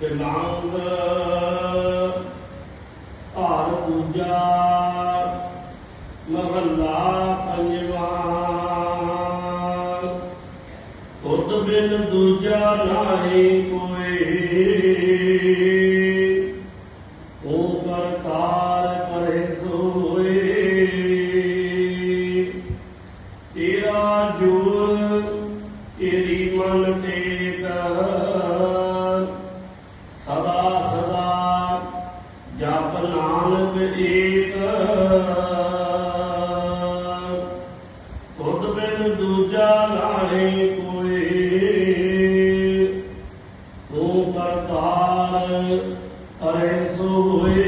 ਤਿਲੰਗ ਧਾਰ ਪੂਜਾ ਮਹੱਲਾ ਪੰਜਵਾ। ਤੁਧ ਬਿਨ ਦੂਜਾ ਨਾਹੀ ਕੋਈ। ਤੂੰ ਕਰਤਾਰ ਕਰੇ ਸੋਏ। ਤੇਰਾ ਜੋਰ ਸੋਏ।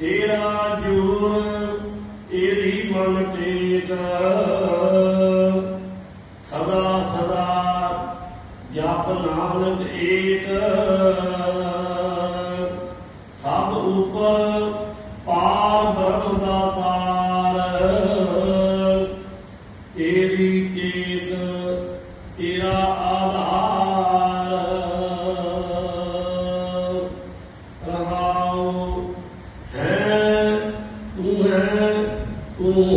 ਤੇਰਾ ਜੋਰ ਤੇਰੀ ਮਨ ਟੇਕ। ਸਦਾ ਸਦਾ ਜਪ ਨਾਨਕ ਏਕ। ਸਭ ਉਪਰ ਪਾਰ ਬ੍ਰਹਮ ਦਾ ਦਾਤਾਰ ਤੇਰੀ ਟੇਕ, ਤੇਰਾ ਆਧਾਰ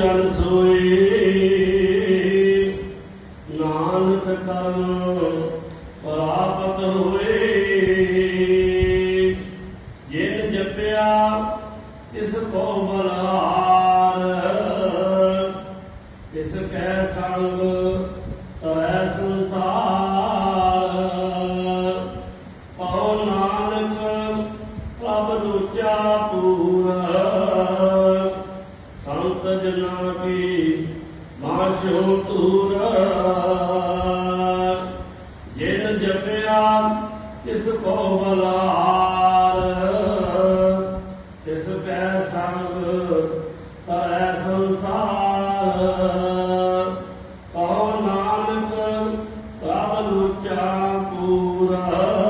ਸਿਮਰ ਸੋਏ। ਨਾਨਕ ਕਰਮ ਪ੍ਰਾਪਤ ਹੋਏ। ਜਿਨ ਜਪਿਆ, ਤਿਸ ਕੋ ਬਲਾਰ। ਤਿਸ ਕੈ ਸੰਗ ਤਰੈ ਸੰਸਾਰ। ਪਉ ਨਾਨਕ ਪ੍ਰਭ ਲੁਚਾ ਪੂਰ। ਜਨਾ ਕੀ ਮਾਛੋ ਤੂਰ ਜਿਨ ਜਪਿਆ, ਤਿਸ ਕੋ ਬਲਾਰ। ਤਿਸ ਕੈ ਸੰਗ, ਤਰੈ ਸੰਸਾਰ। ਕਉ ਨਾਨਕ, ਪ੍ਰਭ ਲੁਚਾ ਪੂਰਾ।